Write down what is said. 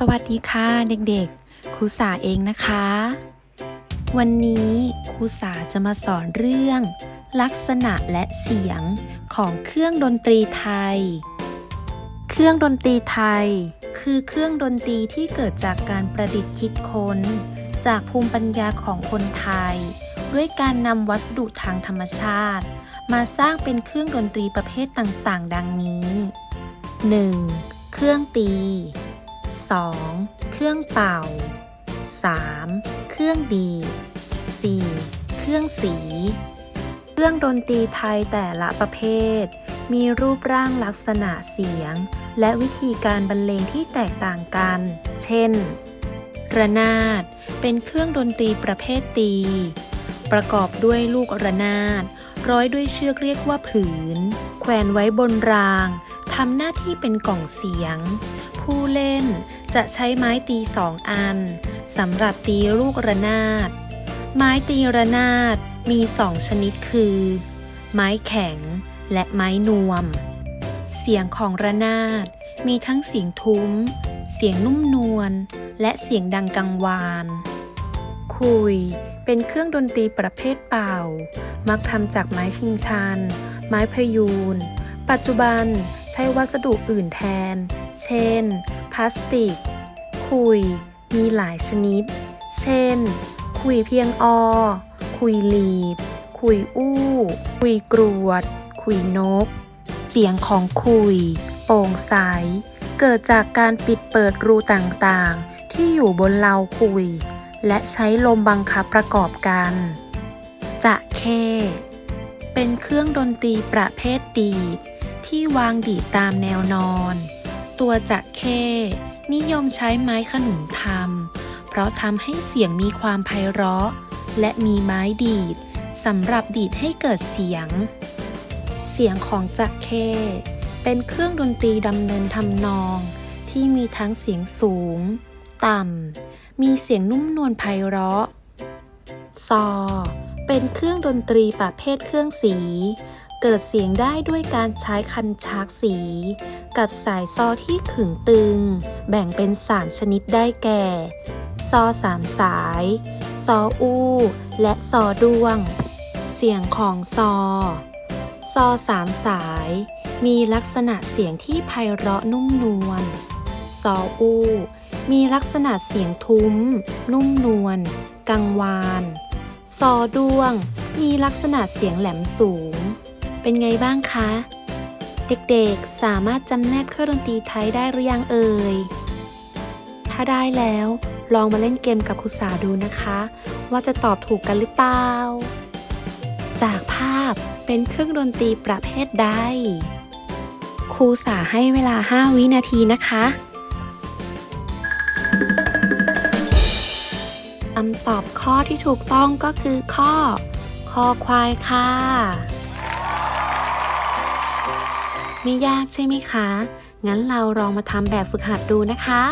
สวัสดีค่ะเด็กๆครูสาเองนะคะ วันนี้ครูสาจะมาสอนเรื่อง ลักษณะและเสียงของเครื่องดนตรีไทย เครื่องดนตรีไทย คือเครื่องดนตรีที่เกิดจากการประดิษฐ์คิดค้น จากภูมิปัญญาของคนไทย ด้วยการนำวัสดุทางธรรมชาติ มาสร้างเป็นเครื่องดนตรีประเภทต่างๆ ดังนี้ 1. เครื่องตี 2. เครื่องเป่า 3. เครื่องดีด 4. เครื่องสี เครื่องดนตรีไทยแต่ละประเภท มีรูปร่างลักษณะเสียง และวิธีการบรรเลงที่แตกต่างกัน เช่น ระนาด เป็นเครื่องดนตรีประเภทตี ประกอบด้วยลูกระนาด ร้อยด้วยเชือกเรียกว่าผืน แขวนไว้บนรางทำหน้าที่เป็นกล่องเสียง ผู้เล่น จะใช้ไม้ตีสองอันสำหรับตีลูกระนาด ไม้ตีระนาดมีสองชนิดคือ ไม้แข็งและไม้นวม เสียงของระนาดมีทั้งเสียงทุ้ม เสียงนุ่มนวล และเสียงดังกังวาน คุยเป็นเครื่องดนตรีประเภทเป่า มักทำจากไม้ชิงชัน ไม้พยูน ปัจจุบันใช้วัสดุอื่นแทน เช่น พลาสติก คุย มีหลายชนิด เช่น คุยเพียงอ คุยลีบ คุยอู้ คุยกรวด คุยนก เสียงของคุย โปร่งใส เกิดจากการปิดเปิดรูต่างๆ ที่อยู่บนเลาคุย และใช้ลมบังคับประกอบกัน จะเค เป็นเครื่องดนตรีประเภทดีดที่วางดีดตามแนวนอน ตัวจะเค นิยมใช้ไม้ขนุนทำเพราะทำให้เสียงมีความไพเราะ และมีไม้ดีดสำหรับดีดให้เกิดเสียง เสียงของจักเค เป็นเครื่องดนตรีดำเนินทำนอง ที่มีทั้งเสียงสูง ต่ำ มีเสียงนุ่มนวลไพเราะ ซอ เป็นเครื่องดนตรีประเภทเครื่องสี เกิดเสียงได้ด้วยการใช้คันชักสี กับสายซอที่ขึงตึง แบ่งเป็นสามชนิดได้แก่ ซอสามสาย ซออู้ และซอด้วง เสียงของซอ ซอสามสาย มีลักษณะเสียงที่ไพเราะนุ่มนวล ซออู้ มีลักษณะเสียงทุ้ม นุ่มนวลกังวาน ซอด้วง มีลักษณะเสียงแหลมสูง เป็นไงบ้างคะ เด็กๆ สามารถจำแนกเครื่องดนตรีไทยได้หรือยังเอ่ย ถ้าได้แล้ว ลองมาเล่นเกมกับครูสาดูนะคะ ว่าจะตอบถูกกันหรือเปล่า จากภาพเป็นเครื่องดนตรีประเภทใด ครูสาให้เวลา 5 วินาทีนะคะคำตอบข้อที่ถูกต้องก็คือข้อ คอควายค่ะ ไม่ยากใช่ไหมคะ งั้นเราลองมาทำแบบฝึกหัดดูนะคะ